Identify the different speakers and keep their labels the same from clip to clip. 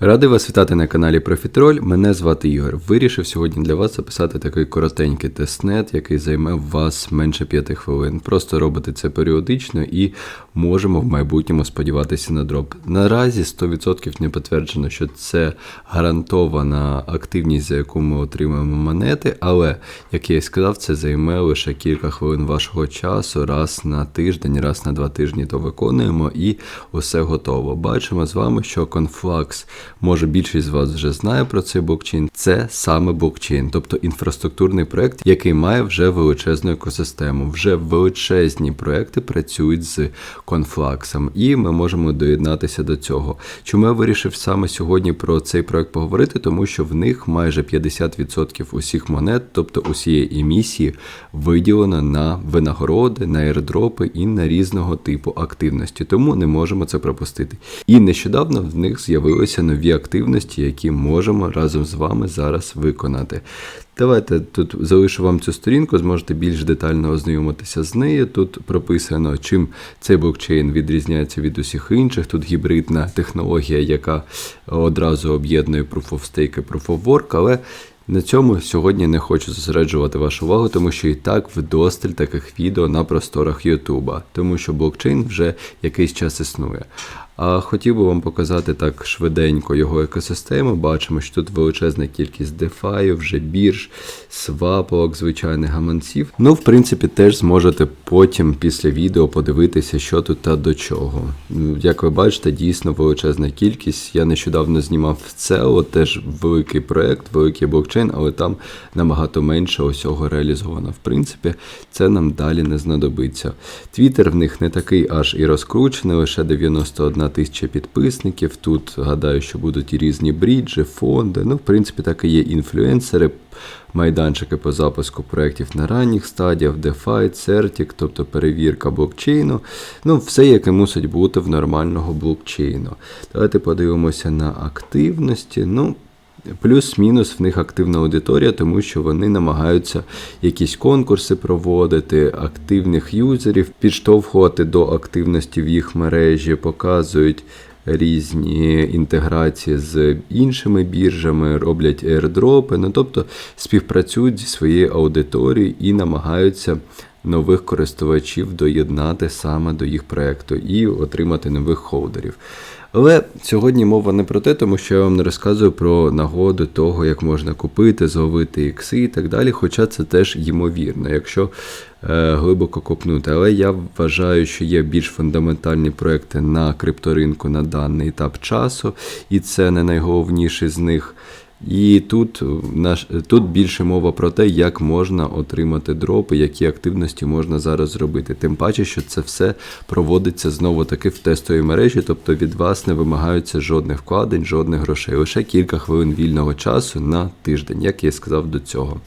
Speaker 1: Радий вас вітати на каналі Профітроль. Мене звати Ігор. Вирішив сьогодні для вас записати такий коротенький тестнет, який займе вас менше 5 хвилин. Просто робите це періодично і можемо в майбутньому сподіватися на дроп. Наразі 100% не підтверджено, що це гарантована активність, за яку ми отримаємо монети, але, як я і сказав, це займе лише кілька хвилин вашого часу, раз на тиждень, раз на два тижні то виконуємо і усе готово. Бачимо з вами, що конфлакс. Може, більшість з вас вже знає про цей блокчейн. Це саме блокчейн, тобто інфраструктурний проект, який має вже величезну екосистему. Вже величезні проекти працюють з конфлаксом, і ми можемо доєднатися до цього. Чому я вирішив саме сьогодні про цей проект поговорити? Тому що в них майже 50% усіх монет, тобто усієї емісії, виділено на винагороди, на airdропи і на різного типу активності. Тому не можемо це пропустити. І нещодавно в них з'явилися нові активності, які можемо разом з вами зараз виконати. Давайте тут залишу вам цю сторінку, зможете більш детально ознайомитися з нею. Тут прописано, чим цей блокчейн відрізняється від усіх інших. Тут гібридна технологія, яка одразу об'єднує Proof of Stake і Proof of Work, але на цьому сьогодні не хочу зосереджувати вашу увагу, тому що і так вдосталь таких відео на просторах Ютуба, тому що блокчейн вже якийсь час існує. А хотів би вам показати так швиденько його екосистему. Бачимо, що тут величезна кількість DeFi, вже бірж, свапок, звичайних гаманців. Ну, в принципі, теж зможете потім після відео подивитися, що тут та до чого. Ну, Як ви бачите, дійсно величезна кількість. Я нещодавно знімав CEO, теж великий проект, великий блокчейн, але там набагато менше усього реалізовано. В принципі, це нам далі не знадобиться. Твіттер в них не такий аж і розкручений, лише 91 тисяча підписників. Тут гадаю, що будуть і різні бріджі, фонди. Ну, в принципі, так і є інфлюенсери, майданчики по запуску проєктів на ранніх стадіях, DeFi, Certic, тобто перевірка блокчейну. Ну, все, яке мусить бути в нормального блокчейну. Давайте подивимося на активності. Ну, Плюс-мінус в них активна аудиторія, тому що вони намагаються якісь конкурси проводити, активних юзерів, підштовхувати до активності в їх мережі, показують різні інтеграції з іншими біржами, роблять airdропи, ну тобто співпрацюють зі своєю аудиторією і намагаються. Нових користувачів доєднати саме до їх проекту і отримати нових холдерів. Але сьогодні мова не про те, тому що я вам не розказую про нагоду того, як можна купити, зловити ікси і так далі. Хоча це теж ймовірно, якщо е, глибоко копнути. Але я вважаю, що є більш фундаментальні проекти на крипторинку на даний етап часу, і це не найголовніший з них. І тут наш тут більше мова про те, як можна отримати дропи, які активності можна зараз зробити. Тим паче, що це все проводиться знову таки в тестовій мережі, тобто від вас не вимагаються жодних вкладень, жодних грошей. Лише кілька хвилин вільного часу на тиждень, як я сказав до цього.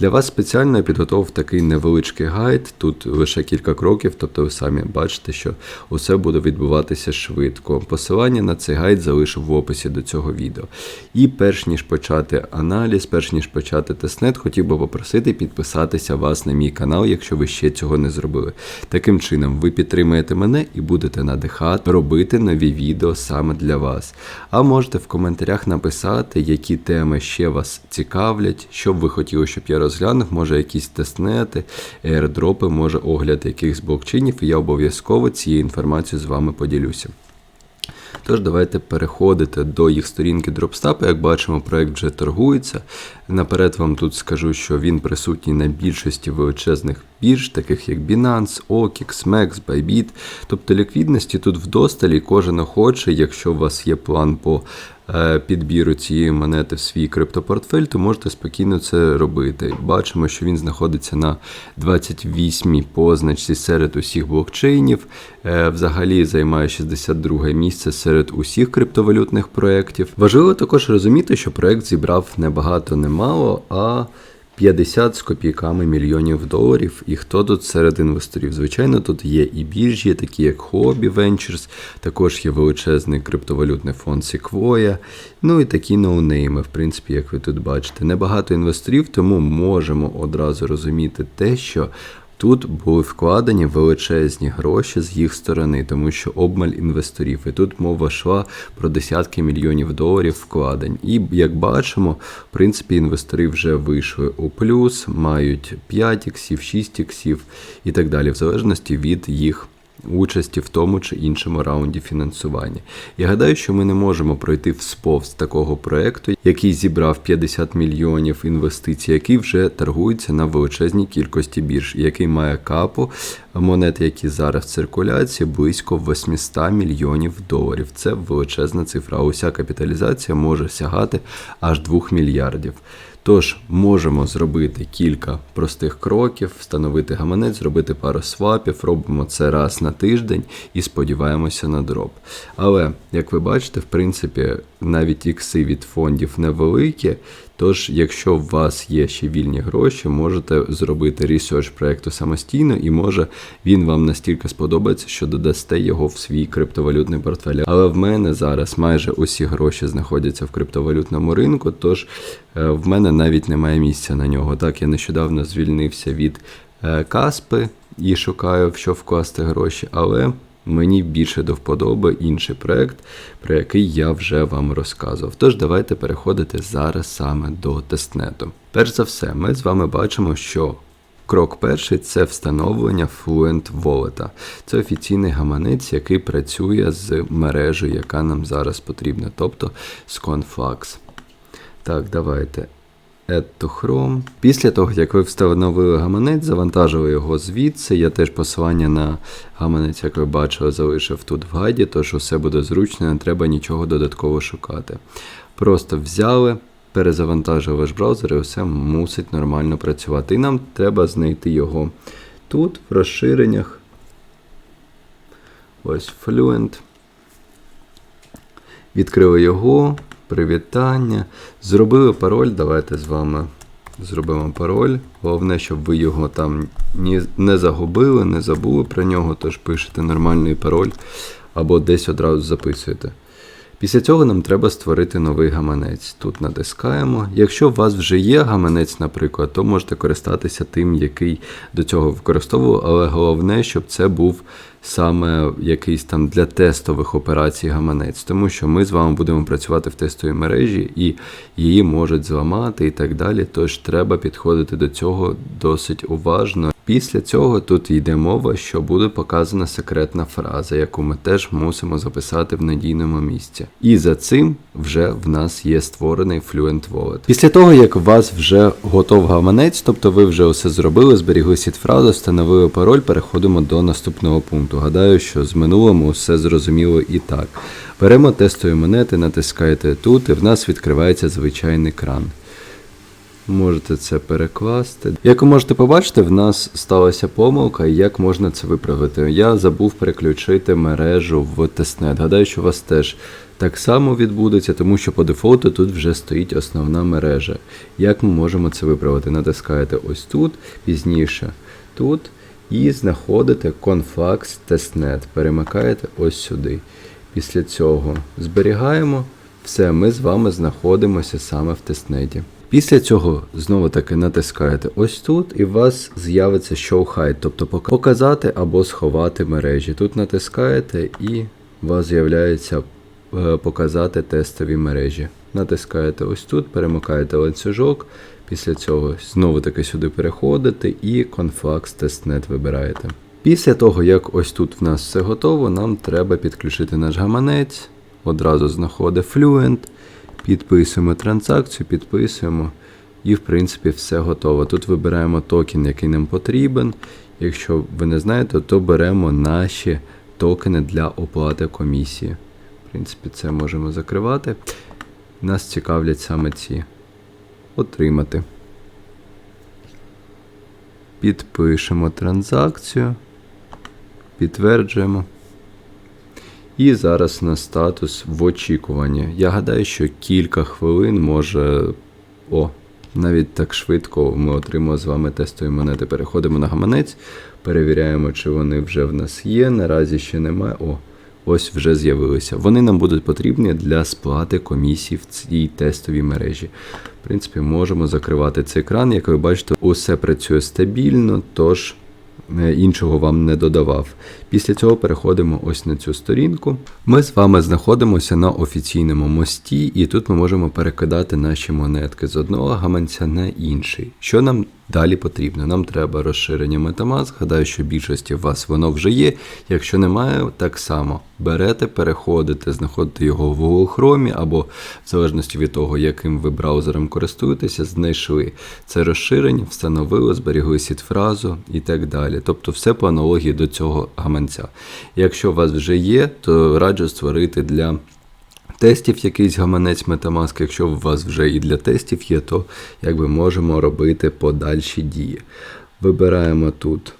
Speaker 1: Для вас спеціально я підготував такий невеличкий гайд. Тут лише кілька кроків, тобто ви самі бачите, що усе буде відбуватися швидко. Посилання на цей гайд залишу в описі до цього відео. І перш ніж почати аналіз, перш ніж почати тестнет, хотів би попросити підписатися вас на мій канал, якщо ви ще цього не зробили. Таким чином, ви підтримаєте мене і будете надихати робити нові відео саме для вас. А можете в коментарях написати, які теми ще вас цікавлять, що б ви хотіли, щоб я розглянув розглянув, може якісь тестнети, аердропи, може огляд якихось блокчейнів, і я обов'язково цією інформацією з вами поділюся. Тож, давайте переходити до їх сторінки Dropstap. Як бачимо, проект вже торгується. Наперед вам тут скажу, що він присутній на більшості величезних бірж, таких як Binance, OKX, MEX, Bybit. Тобто ліквідності тут вдосталі, кожен охоче, якщо у вас є план по е, підбіру цієї монети в свій криптопортфель, то можете спокійно це робити. Бачимо, що він знаходиться на 28-й позначці серед усіх блокчейнів. Е, взагалі займає 62 місце серед усіх криптовалютних проєктів. Важливо також розуміти, що проєкт зібрав небагато немало, а 50 з копійками мільйонів доларів. І хто тут серед інвесторів? Звичайно, тут є і біржі, такі як Hobby Ventures, також є величезний криптовалютний фонд Sequoia, ну і такі ноунейми, в принципі, як ви тут бачите. Небагато інвесторів, тому можемо одразу розуміти те, що Тут були вкладені величезні гроші з їх сторони, тому що обмаль інвесторів. І тут мова йшла про десятки мільйонів доларів вкладень. І як бачимо, в принципі, інвестори вже вийшли у плюс, мають 5 іксів, 6 іксів і так далі, в залежності від їх участі в тому чи іншому раунді фінансування. Я гадаю, що ми не можемо пройти всповз такого проекту, який зібрав 50 мільйонів інвестицій, який вже торгується на величезній кількості бірж, який має капу монет, які зараз в циркуляції, близько 800 мільйонів доларів. Це величезна цифра. Уся капіталізація може сягати аж 2 мільярдів. Тож можемо зробити кілька простих кроків, встановити гаманець, зробити пару свапів, робимо це раз на тиждень і сподіваємося на дроп. Але, як ви бачите, в принципі, навіть ікси від фондів невеликі. Тож, якщо у вас є ще вільні гроші, можете зробити ресерч проекту самостійно, і може він вам настільки сподобається, що додасте його в свій криптовалютний портфель. Але в мене зараз майже усі гроші знаходяться в криптовалютному ринку, тож е, в мене навіть немає місця на нього. Так, я нещодавно звільнився від е, Каспи і шукаю, в що вкласти гроші, але. Мені більше до вподоби інший проект, про який я вже вам розказував. Тож давайте переходити зараз саме до тестнету. Перш за все, ми з вами бачимо, що крок перший це встановлення Fluent Wallet. Це офіційний гаманець, який працює з мережею, яка нам зараз потрібна, тобто з Conflux. Так, давайте. Add to Chrome. Після того, як ви встановили гаманець, завантажили його звідси. Я теж посилання на гаманець, як ви бачили, залишив тут в гайді, тож усе буде зручно, не треба нічого додатково шукати. Просто взяли, перезавантажили ваш браузер і все мусить нормально працювати. І нам треба знайти його тут, в розширеннях. Ось Fluent. Відкрили його привітання. Зробили пароль. Давайте з вами зробимо пароль. Головне, щоб ви його там ні, не загубили, не забули про нього, тож пишете нормальний пароль або десь одразу записуєте. Після цього нам треба створити новий гаманець. Тут натискаємо. Якщо у вас вже є гаманець, наприклад, то можете користатися тим, який до цього використовував, але головне, щоб це був саме якийсь там для тестових операцій гаманець, тому що ми з вами будемо працювати в тестовій мережі і її можуть зламати і так далі. Тож треба підходити до цього досить уважно. Після цього тут йде мова, що буде показана секретна фраза, яку ми теж мусимо записати в надійному місці. І за цим вже в нас є створений Fluent Wallet. Після того, як у вас вже готов гаманець, тобто ви вже все зробили, зберігли сіт фразу, встановили пароль, переходимо до наступного пункту. Гадаю, що з минулому все зрозуміло і так. Беремо тестові монети, натискаєте тут, і в нас відкривається звичайний екран. Можете це перекласти. Як ви можете побачити, в нас сталася помилка, і як можна це виправити. Я забув переключити мережу в тестнет. Гадаю, що у вас теж так само відбудеться, тому що по дефолту тут вже стоїть основна мережа. Як ми можемо це виправити? Натискаєте ось тут, пізніше тут, і знаходите Conflux Testnet. Перемикаєте ось сюди. Після цього зберігаємо. Все, ми з вами знаходимося саме в тестнеті. Після цього знову таки натискаєте ось тут, і у вас з'явиться Show Hide, тобто показати або сховати мережі. Тут натискаєте і у вас з'являється е, показати тестові мережі. Натискаєте ось тут, перемикаєте ланцюжок. Після цього знову таки сюди переходите і Conflux Testnet вибираєте. Після того, як ось тут в нас все готово, нам треба підключити наш гаманець. Одразу знаходить Fluent. Підписуємо транзакцію, підписуємо. І, в принципі, все готово. Тут вибираємо токен, який нам потрібен. Якщо ви не знаєте, то беремо наші токени для оплати комісії. В принципі, це можемо закривати. Нас цікавлять саме ці. Отримати. Підпишемо транзакцію. Підтверджуємо. І зараз на статус в очікуванні. Я гадаю, що кілька хвилин може. О, навіть так швидко ми отримали з вами тестові монети. Переходимо на гаманець, перевіряємо, чи вони вже в нас є. Наразі ще немає. О, ось вже з'явилися. Вони нам будуть потрібні для сплати комісій в цій тестовій мережі. В принципі, можемо закривати цей екран. Як ви бачите, усе працює стабільно, тож е, іншого вам не додавав. Після цього переходимо ось на цю сторінку. Ми з вами знаходимося на офіційному мості, і тут ми можемо перекидати наші монетки з одного гаманця на інший. Що нам далі потрібно? Нам треба розширення Metamask. Гадаю, що більшості у вас воно вже є. Якщо немає, так само берете, переходите, знаходите його в Google Chrome або в залежності від того, яким ви браузером користуєтеся, знайшли це розширення, встановили, зберігли сітфразу і так далі. Тобто все по аналогії до цього гаманця. Якщо у вас вже є, то раджу створити для тестів якийсь гаманець Metamask. Якщо у вас вже і для тестів є, то якби можемо робити подальші дії. Вибираємо тут.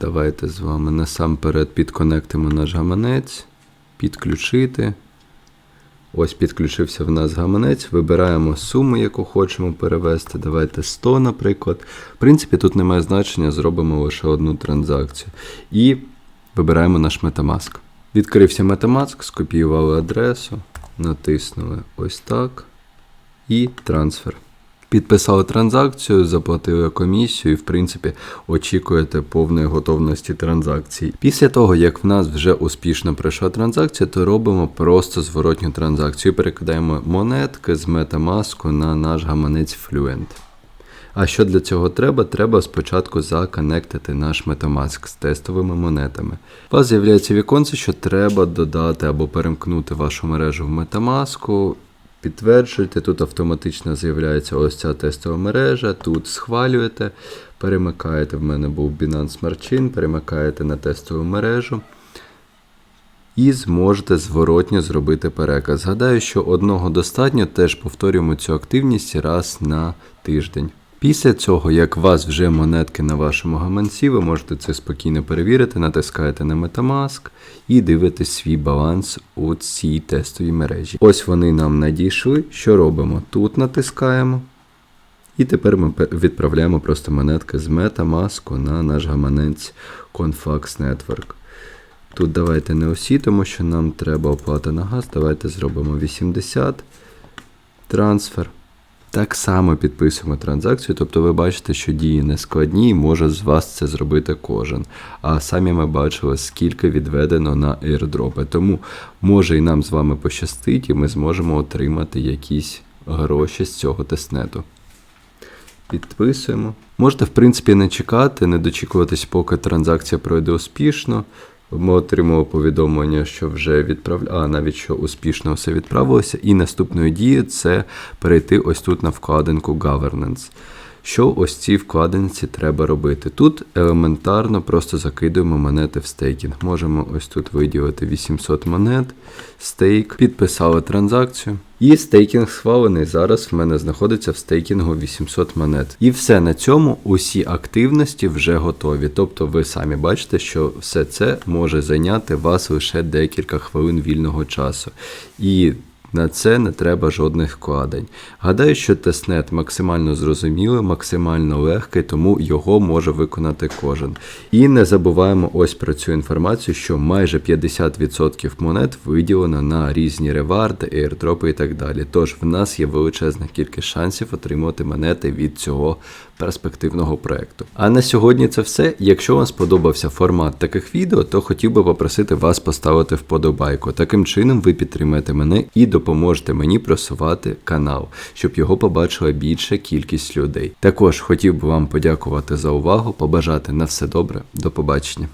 Speaker 1: Давайте з вами насамперед підконектимо наш гаманець, підключити. Ось підключився в нас гаманець, вибираємо суму, яку хочемо перевести. Давайте 100, наприклад. В принципі, тут немає значення, зробимо лише одну транзакцію. І вибираємо наш Metamask. Відкрився Metamask, скопіювали адресу, натиснули ось так. І трансфер. Підписали транзакцію, заплатили комісію і, в принципі, очікуєте повної готовності транзакції. Після того, як в нас вже успішно пройшла транзакція, то робимо просто зворотню транзакцію. Перекидаємо монетки з Metamask на наш гаманець Fluent. А що для цього треба? Треба спочатку законектити наш Metamask з тестовими монетами. У вас з'являється віконце, що треба додати або перемкнути вашу мережу в Metamask. Підтверджуєте, тут автоматично з'являється ось ця тестова мережа, тут схвалюєте, перемикаєте, в мене був Binance Smart Chain, перемикаєте на тестову мережу і зможете зворотньо зробити переказ. Згадаю, що одного достатньо, теж повторюємо цю активність раз на тиждень. Після цього, як у вас вже монетки на вашому гаманці, ви можете це спокійно перевірити, натискаєте на Metamask і дивитесь свій баланс у цій тестовій мережі. Ось вони нам надійшли. Що робимо? Тут натискаємо. І тепер ми відправляємо просто монетки з Metamask на наш гаманець Confax Network. Тут давайте не усі, тому що нам треба оплата на газ. Давайте зробимо 80 трансфер. Так само підписуємо транзакцію, тобто ви бачите, що дії не складні і може з вас це зробити кожен. А самі ми бачили, скільки відведено на airdropи. Тому може і нам з вами пощастить, і ми зможемо отримати якісь гроші з цього тестнету. Підписуємо. Можете, в принципі, не чекати, не дочікуватись, поки транзакція пройде успішно. Ми отримали повідомлення, що вже відправля... а навіть що успішно все відправилося. І наступною дією це перейти ось тут на вкладинку Governance. Що ось цій вкладинці треба робити? Тут елементарно просто закидуємо монети в стейкінг. Можемо ось тут виділити 800 монет, стейк, підписали транзакцію. І стейкінг схвалений. Зараз в мене знаходиться в стейкінгу 800 монет. І все на цьому усі активності вже готові. Тобто ви самі бачите, що все це може зайняти вас лише декілька хвилин вільного часу. І на це не треба жодних вкладень. Гадаю, що тестнет максимально зрозумілий, максимально легкий, тому його може виконати кожен. І не забуваємо ось про цю інформацію, що майже 50% монет виділено на різні реварди, ейрдропи і так далі. Тож в нас є величезна кількість шансів отримати монети від цього перспективного проекту. А на сьогодні це все. Якщо вам сподобався формат таких відео, то хотів би попросити вас поставити вподобайку. Таким чином ви підтримаєте мене і допоможете мені просувати канал, щоб його побачила більша кількість людей. Також хотів би вам подякувати за увагу, побажати на все добре, до побачення.